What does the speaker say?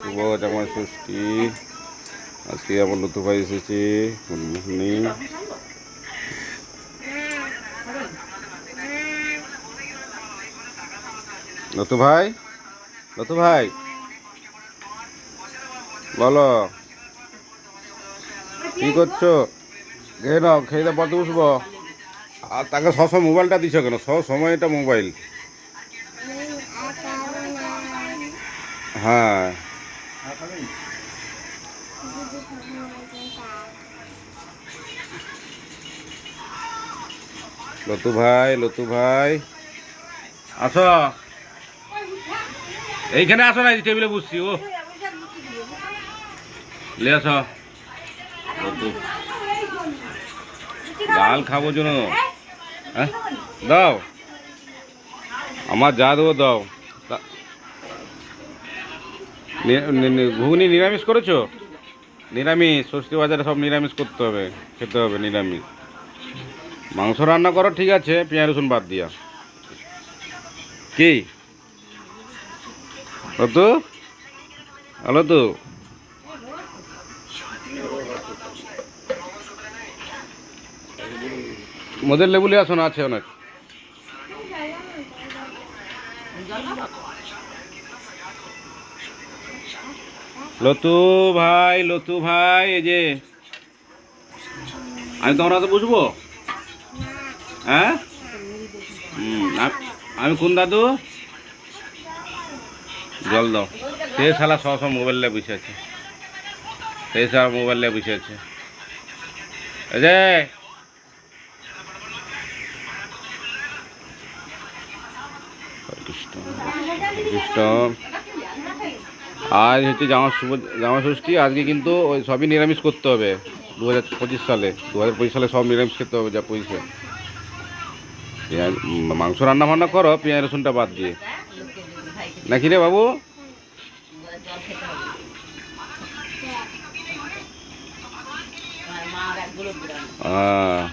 শুভ জামাই ষষ্ঠী আজকে আমার লতু ভাই এসেছে মুন্নি লতু ভাই? লতু ভাই? বলো। কি করছ? খেয়ে নাও, খেয়ে দাও পড়তে বসবো আর তাকে সবসময় মোবাইলটা দিছ কেন? সব সময় এটা মোবাইল। হ্যাঁ। লতু ভাই লতু ভাই। আসো। এইখানে আসো না টেবিলে বসছি, ও। লে আসো। ডাল খাব জন্য। হ্যাঁ? দাও। আমার যা দেবো দাও। ঘুগনি নিরামিষ করেছ? নিরামিষ, ষষ্ঠী বাজারে সব নিরামিষ করতে হবে, খেতে হবে নিরামিষ। মাংস রান্না করো, ঠিক আছে, পেঁয়াজ, রসুন বাদ দিয়া। কি? তো হলো তো মদের লেবুলে আসো না আছে অনেক। লতু ভাই লতু ভাই এই যে। আমি তোমার হাতে বুঝব হ্যাঁ? আমি কোন দাদু? জল দাও। সে শালা সব সব মোবাইল নিয়ে বসে আছে। সে শালা মোবাইল নিয়ে বসে আছে। এই যে। দুষ্টম, দুষ্টম। আজ হচ্ছে জামা শুভ জামা ষষ্ঠী আজকে কিন্তু ওই সবই নিরামিষ করতে হবে দু হাজার পঁচিশ সালে দু হাজার পঁচিশ সালে সব নিরামিষ খেতে হবে যা পয়সা পেঁয়াজ মাংস রান্না বান্না করো পেঁয়াজ রসুনটা বাদ দিয়ে। নাকি রে বাবু? আহ,